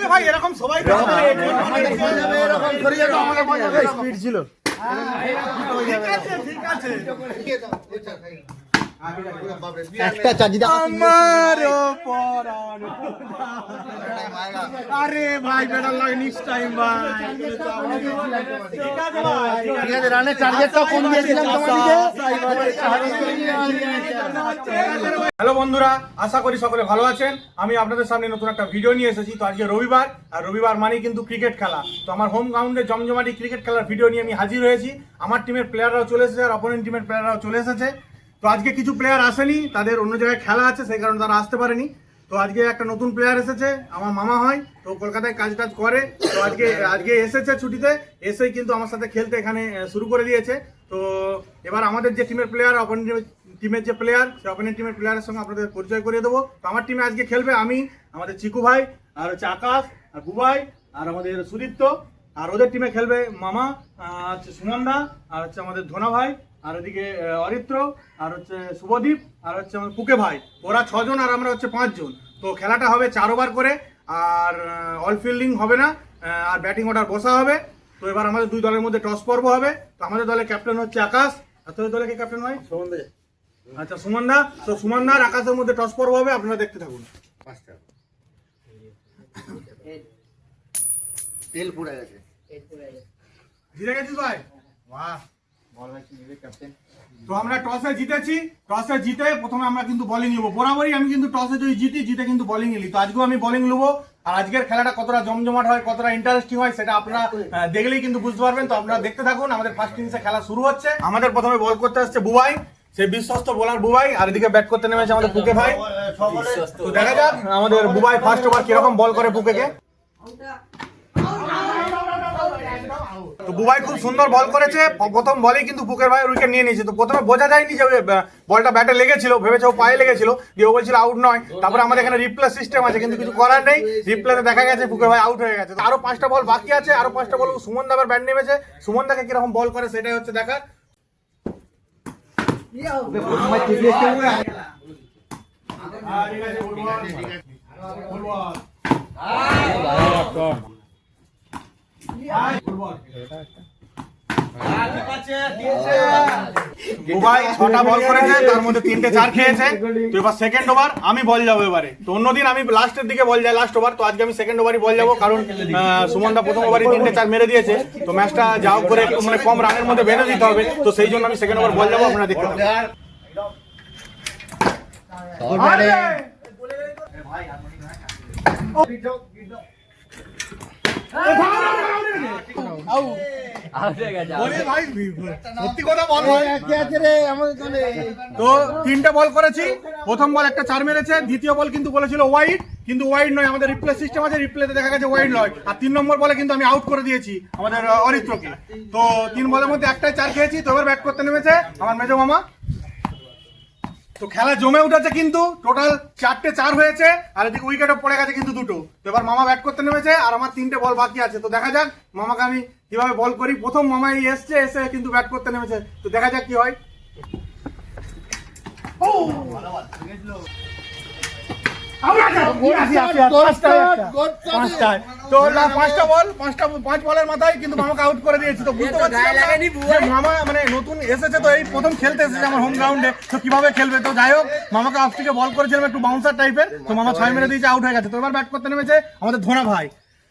গেলে ভাই এরকম সবাই স্পিড ছিল। ঠিক আছে ঠিক আছে। একটা চার্জ দিতে আমারও আরে ভাই বেটার লাগে নেক্সট টাইম ভাই। ঠিক আছে ভাই রানের টার্গেটটা কম দিয়েছিলাম হ্যালো বন্ধুরা আশা করি সকলে ভালো আছেন। আমি আপনাদের সামনে নতুন একটা ভিডিও নিয়ে এসেছি। তো আজকে রবিবার আর রবিবার মানেই কিন্তু ক্রিকেট খেলা। তো আমার হোম গ্রাউন্ডে জমজমাটি ক্রিকেট খেলার ভিডিও নিয়ে আমি হাজির হয়েছি। আমার টিমের প্লেয়াররাও চলে এসেছে আর অপোনেন্ট টিমের প্লেয়াররাও চলে এসেছে। তো আজকে কিছু প্লেয়ার আসেনি তাদের অন্য জায়গায় খেলা আছে সেই কারণে তারা আসতে পারেনি। তো আজকে একটা নতুন প্লেয়ার এসেছে আমার মামা হয় তো কলকাতায় কাজ টাজ করে তো আজকে আজকে এসেছে ছুটিতে এসেই কিন্তু আমার সাথে খেলতে এখানে শুরু করে দিয়েছে। তো এবার আমাদের যে টিমের প্লেয়ার অপোনেন্ট টিমের যে প্লেয়ার সে অপোনেন্ট টিমের প্লেয়ারের সঙ্গে আপনাদের পরিচয় করিয়ে দেবো। তো আমার টিমে আজকে খেলবে আমি আমাদের চিকু ভাই আর হচ্ছে আকাশ আর বুবাই আর আমাদের সুদীপ্ত আর ওদের টিমে খেলবে মামা আহ, হচ্ছে সুমনদা আর হচ্ছে আমাদের ধোনা ভাই আর ওদিকে অরিত্র আর হচ্ছে শুভদীপ আর হচ্ছে আমার পুকে ভাই। ওরা ছজন আর আমরা হচ্ছে পাঁচজন। তো খেলাটা হবে চার ওভার করে আর অল ফিল্ডিং হবে না আর ব্যাটিং অর্ডার বসা হবে। তো এবার আমাদের দুই দলের মধ্যে টস পর্ব হবে। তো আমাদের দলের ক্যাপ্টেন হচ্ছে আকাশ। আর তোদের দলে কে ক্যাপ্টেন হয় আচ্ছা সুমন দা তো সুমন দা আর আকাশের মধ্যে টস পর্ব হবে আপনারা দেখতে থাকুন। তেল পুড়ে গেছে। জিতে গেছিস ভাই? তো আমরা টসে জিতেছি। টসে জিতে প্রথমে আমরা কিন্তু বোলিং নেব। বরাবরই আমি কিন্তু টসে যদি জিতি জিতে কিন্তু বোলিং নিলি তো আজকেও আমি বোলিং নেব। আর আজকের খেলাটা কতটা জমজমাট হয় কতটা ইন্টারেস্টিং হয় সেটা আপনারা দেখলেই কিন্তু বুঝতে পারবেন। তো আপনারা দেখতে থাকুন আমাদের ফার্স্ট ইনিংসে খেলা শুরু হচ্ছে। আমাদের প্রথমে বল করতে আসছে বুবাই। সেই বিশ্বস্ত বোলার বুবাই। আর এদিকে ব্যাট করতে নেমেছে আমাদের পুকে ভাই। তো দেখা যাক আমাদের বুবাই ফার্স্ট ওভার কীরকম বল করে পুকেকে। তো বুবাই খুব সুন্দর বল করেছে। প্রথম বলেই কিন্তু বুকের ভাই উইকেট নিয়ে নিয়েছে। তো প্রথমে বোঝা যায়নি যে বলটা ব্যাটে লেগেছিল ভেবেছে ও পায়ে লেগেছিল। দিয়ে ও বলছিল আউট নয়। তারপরে আমাদের এখানে রিপ্লে সিস্টেম আছে কিন্তু কিছু করার নেই। রিপ্লেতে দেখা গেছে বুকের ভাই আউট হয়ে গেছে। আরও পাঁচটা বল বাকি আছে। আরও পাঁচটা বল সুমন দাবার ব্যাট নেমেছে। সুমন দাকে কীরকম বল করে সেটাই হচ্ছে দেখার। ঠিক আছে, বুবাই ছটা বল করেছে তার মধ্যে তিনটে চার খেয়েছে। তো এবার সেকেন্ড ওভার আমি বল যাব এবারে। তো অন্যদিন আমি লাস্টের দিকে বল যাই লাস্ট ওভার তো আজকে আমি সেকেন্ড ওভারই বল যাব কারণ সুমনদা প্রথম ওভারই তিনটে চার মেরে দিয়েছে। তো ম্যাচটা যাও করে একটু মানে কম রানের মধ্যে বেঁধে দিতে হবে। তো সেই জন্য আমি সেকেন্ড ওভার বল যাব আপনারা দেখতে পাবেন তো তিনটে বল করেছি। প্রথম বল একটা চার মেরেছে, দ্বিতীয় বল কিন্তু বলেছিল ওয়াইড কিন্তু ওয়াইড নয়, আমাদের রিপ্লে সিস্টেম আছে রিপ্লেতে দেখা গেছে ওয়াইড নয়। আর তিন নম্বর বলে কিন্তু আমি আউট করে দিয়েছি আমাদের অরিত্রকে। তো তিন বলের মধ্যে একটাই চার খেয়েছি, তো এবার ব্যাট করতে নেমেছে আমার মেজো মামা। তো খেলা জমে উঠেছে কিন্তু টোটাল চারটে চার হয়েছে, আর এদিকে উইকেটও পড়ে গেছে কিন্তু দুটো। তো এবার মামা ব্যাট করতে নেমেছে, আর আমার তিনটে বল বাকি আছে। তো দেখা যাক, মামাকে আমি কীভাবে বল করি। প্রথম মামা এই এসছে, এসে কিন্তু ব্যাট করতে নেমেছে। তো দেখা যাক কি হয়। ও! পাঁচটা বল পাঁচটা পাঁচ বলের মাথায় কিন্তু মামাকে আউট করে দিয়েছি। তো বুঝতে পারছি মামা মানে নতুন এসেছে তো এই প্রথম খেলতে এসেছে আমার হোম গ্রাউন্ডে তো কীভাবে খেলবে? তো যাই হোক মামাকে অফ থেকে বল করেছিলাম একটু বাউন্সার টাইপের তো মামা ছয় মেরে দিয়েছে আউট হয়ে গেছে। তো এবার ব্যাট করতে নেমেছে আমাদের ধোনা ভাই।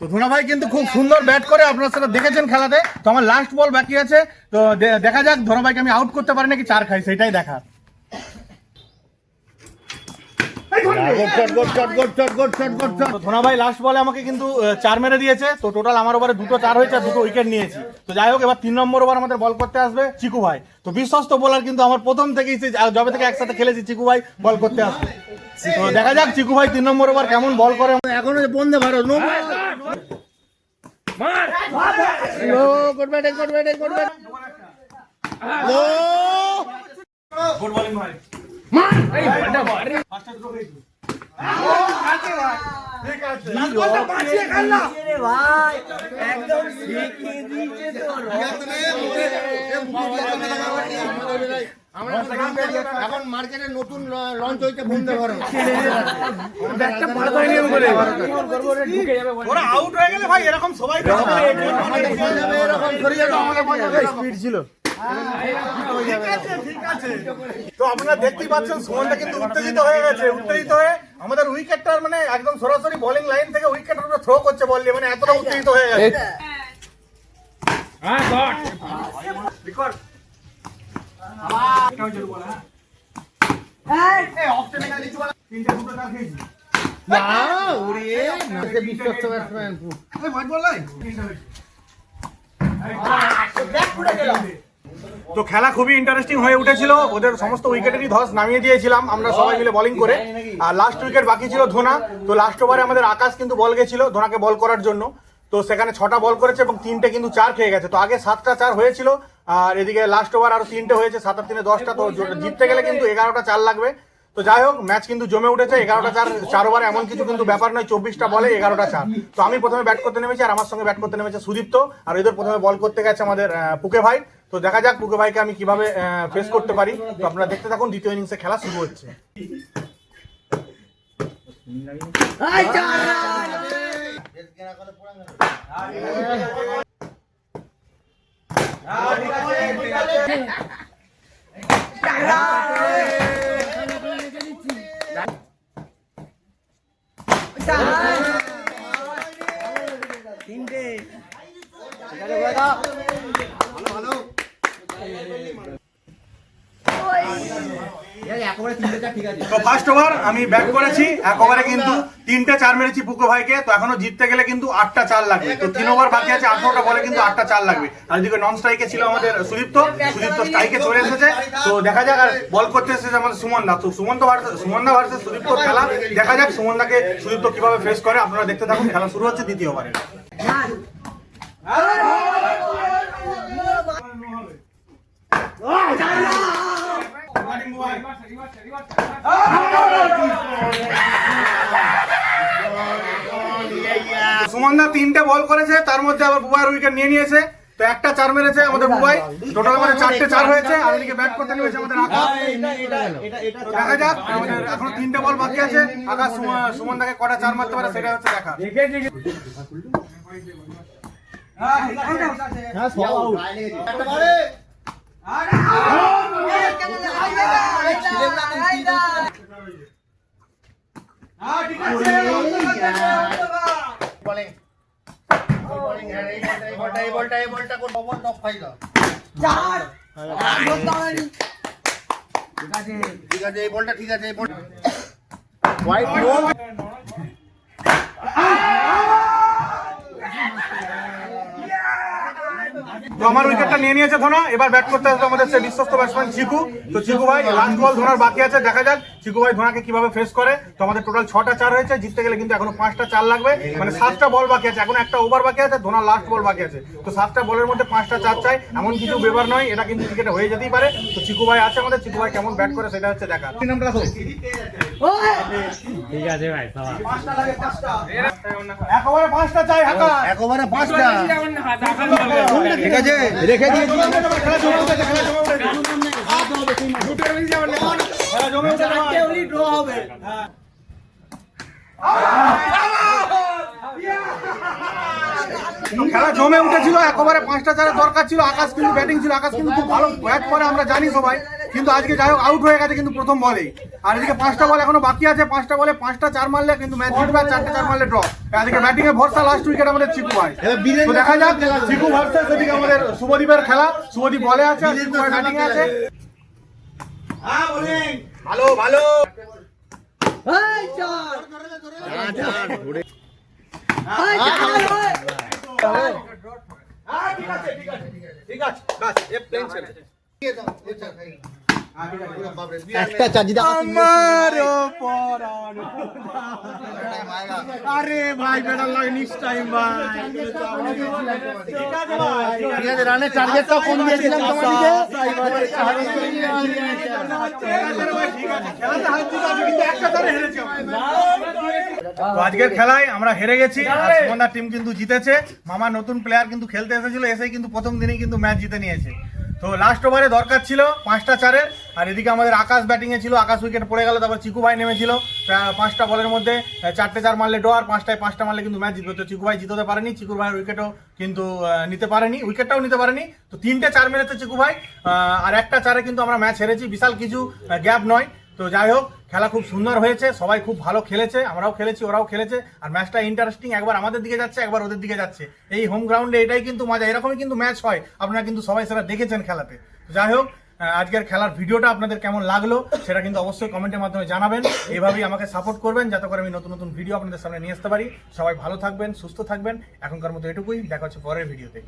তো ধোনা ভাই কিন্তু খুব সুন্দর ব্যাট করে আপনারা সেটা দেখেছেন খেলাতে। তো আমার লাস্ট বল বাকি আছে। তো দেখা যাক ধোনা ভাইকে আমি আউট করতে পারি নাকি চার খাই সেটাই দেখা তো ধোনা ভাই লাস্ট বলে আমাকে কিন্তু চার মেরে দিয়েছে। তো টোটাল আমার ওভারে দুটো চার হয়েছে আর দুটো উইকেট নিয়েছি। তো যাই হোক এবার তিন নম্বর ওভার আমাদের বল করতে আসবে চিকু ভাই। তো বিশ্বস্ত বোলার কিন্তু আমার প্রথম থেকেই যবে থেকে একসাথে খেলেছি চিকু ভাই বল করতে আসবে। তো দেখা যাক চিকু ভাই তিন নম্বর ওভার কেমন বল করে। এখনও বন্ধে Bharat good batting good batting good batting good bowling ভাই। এখন মার্কেটে নতুন লঞ্চ হয়েছে বন্ধে ঘরে ওরা আউট হয়ে গেলে ভাই এরকম সবাই স্পিড ছিল। তো আপনারা দেখতেই পাচ্ছেন সুমনটা কিন্তু উত্তেজিত হয়ে গেছে উত্তেজিত হয়ে আমাদের উইকেটটার মানে একদম সরাসরি বোলিং লাইন থেকে উইকেটের উপরে থ্রো করছে বল মানে এতটা উত্তেজিত হয়ে গেছে বল, হ্যাঁ। এই, off টেনে গেলে কিছু বলা- তিনটে দুটো চার খেয়েছি। বিশ্বস্ত ব্যাটসম্যান এই, white ball নয়? তিনটে হয়েছে। তো খেলা খুবই ইন্টারেস্টিং হয়ে উঠেছিল। ওদের সমস্ত উইকেটেরই ধস নামিয়ে দিয়েছিলাম আমরা সবাই মিলে বলিং করে। আর লাস্ট উইকেট বাকি ছিল ধোনা। তো লাস্ট ওভারে আমাদের আকাশ কিন্তু বল গেছিল, ধোনাকে বল করার জন্য। তো সেখানে ছটা বল করেছে এবং তিনটে কিন্তু চার খেয়ে গেছে। তো আগে সাতটা চার হয়েছিল, আর এদিকে লাস্ট ওভার আরও তিনটে হয়েছে, সাত আর তিনে দশটা। তো জিততে গেলে কিন্তু এগারোটা চার লাগবে। তো যাই হোক ম্যাচ কিন্তু জমে উঠেছে, এগারোটা চার চার ওভার এমন কিছু কিন্তু ব্যাপার নয়, চব্বিশটা বলে এগারোটা চার। তো আমি প্রথমে ব্যাট করতে নেমেছি, আর আমার সঙ্গে ব্যাট করতে নেমেছে সুদীপ্ত। আর এদের প্রথমে বল করতে গেছে আমাদের পুকে ভাই। তো দেখা যাক পুকে ভাইকে আমি কীভাবে ফেস করতে পারি। তো আপনারা দেখতে থাকুন দ্বিতীয় ইনিংসে খেলা শুরু হচ্ছে। তো ফার্স্ট ওভার আমি ব্যাট করেছি। এক ওভারে কিন্তু তিনটে চার মেরেছি পুকো ভাইকে। তো এখনও জিততে গেলে কিন্তু আটটা চার লাগবে। তো তিন ওভার বাকি আছে আঠারোটা বলে কিন্তু আটটা চার লাগবে। আর এদিকে নন স্ট্রাইকে ছিল আমাদের সুদীপ্ত। সুদীপ্ত স্ট্রাইকে চলে এসেছে। তো দেখা যাক আর বল করতে এসেছে আমাদের সুমন দা। তো সুমন দা ভার্সেস সুমন দা ভার্সেস সুদীপ্ত খেলা। দেখা যাক সুমন দাকে সুদীপ্ত কীভাবে ফেস করে। আপনারা দেখতে থাকুন খেলা শুরু হচ্ছে দ্বিতীয় ওভারে সুমন দা তিনটে বল করেছে, তার মধ্যে আবার বুবাইয়ের উইকেট নিয়ে নিয়েছে। তো একটা চার মেরেছে আমাদের বুবাই। টোটাল আমাদের চারটে চার হয়েছে এদিকে ব্যাট করতে নেমেছে আমাদের আকাশ। দেখা যাক, আমাদের এখনও তিনটে বল বাকি আছে। আকাশ সুমন- দাকে কটা চার মারতে পারে সেটা হচ্ছে দেখা। হ্যাঁ এই বলটা এই বলটা এই বলটা কোন বল টপ ফাইল ঠিক আছে এই বলটা ঠিক আছে এই বলটা হোয়াইট বল তো আমার উইকেটটা নিয়ে নিয়েছে ধোনা। এবার ব্যাট করতে আসবে আমাদের সে বিশ্বস্ত ব্যাটসম্যান চিকু। তো চিকু ভাই লাস্ট বল ধোনার বাকি আছে দেখা যাক। চিকু ভাই ধোনাকে কীভাবে ফেস করে। তো আমাদের টোটাল ছটা চার হয়েছে জিততে গেলে কিন্তু এখনও পাঁচটা চার লাগবে। মানে সাতটা বল বাকি আছে এখন একটা ওভার বাকি আছে ধোনার লাস্ট বল বাকি আছে। তো সাতটা বলের মধ্যে পাঁচটা চার চাই। এমন কিছু ব্যাপার নয় এটা কিন্তু ক্রিকেটে হয়ে যেতেই পারে। তো চিকু ভাই আছে আমাদের চিকু ভাই কেমন ব্যাট করে সেটা হচ্ছে দেখা। এক ওভারে পাঁচটা চাই একবারে পাঁচটা। ঠিক আছে রেখে দিয়েছি। খেলা জমে উঠেছিল একেবারে পাঁচটা চারের দরকার ছিল আকাশ কিন্তু ব্যাটিং ছিল আকাশ কিন্তু খুব ভালো ব্যাট করে আমরা জানি সবাই। কিন্তু আজকে যাই হোক আউট হয়ে গেছে কিন্তু প্রথম বলেই। আর এদিকে পাঁচটা বল এখনও বাকি আছে পাঁচটা বলে পাঁচটা চার মারলে কিন্তু ম্যাচ জিতবে আর চারটে চার মারলে ড্র আজকে ব্যাটিং এ ভরসা লাস্ট উইকেট আমাদের চিকু ভাই। তো দেখা যাক চিকু ভার্সেস এদিকে আমাদের শুভদীপের খেলা। শুভদীপ বলে আছে আর চিকু ভাই ব্যাটিং এ আছে। ভালো ভালো। ঠিক আছে বাস এ প্লেন ছেড়ে বাপরে, বিরাট একটা আমারও আরে ভাই বেটার লাগে নিস টাইম ভাই। ঠিক আছে রানের কম দিয়েছিলাম আজকের খেলায় আমরা হেরে গেছি সুমনদার টিম কিন্তু জিতেছে। মামা নতুন প্লেয়ার কিন্তু খেলতে এসেছিল এসেই কিন্তু প্রথম দিনেই কিন্তু ম্যাচ জিতে নিয়েছে। তো লাস্ট ওভারে দরকার ছিল পাঁচটা চারের আর এদিকে আমাদের আকাশ ব্যাটিংয়ে ছিল, আকাশ উইকেট পড়ে গেল, তারপর চিকু ভাই নেমেছিল পাঁচটা বলের মধ্যে চারটে চার মারলে ডো আর পাঁচটায় পাঁচটা মারলে কিন্তু ম্যাচ জিতবে। তো চিকু ভাই জিততে পারেনি চিকু ভাইয়ের উইকেটও কিন্তু নিতে পারেনি উইকেটটাও নিতে পারেনি। তো তিনটে চার মেরেছে চিকু ভাই আর একটা চারে কিন্তু আমরা ম্যাচ হেরেছি। বিশাল কিছু গ্যাপ নয়। তো যাই হোক, খেলা খুব সুন্দর হয়েছে, সবাই খুব ভালো খেলেছে, আমরাও খেলেছি, ওরাও খেলেছে, আর ম্যাচটা ইন্টারেস্টিং একবার আমাদের দিকে যাচ্ছে, একবার ওদের দিকে যাচ্ছে। এই হোম গ্রাউন্ডে এটাই কিন্তু মজা, এরকমই কিন্তু ম্যাচ হয়, আপনারা কিন্তু সবাই সেটা দেখেছেন খেলাতে। যাই হোক আজকের খেলার ভিডিওটা আপনাদের কেমন লাগল, সেটা কিন্তু অবশ্যই কমেন্টের মাধ্যমে জানাবেন। এইভাবেই আমাকে সাপোর্ট করবেন, যাতে করে আমি নতুন নতুন ভিডিও আপনাদের সামনে নিয়ে আসতে পারি। সবাই ভালো থাকবেন, সুস্থ থাকবেন, এখনকার মতো এটুকুই, দেখা হচ্ছে পরের ভিডিওতে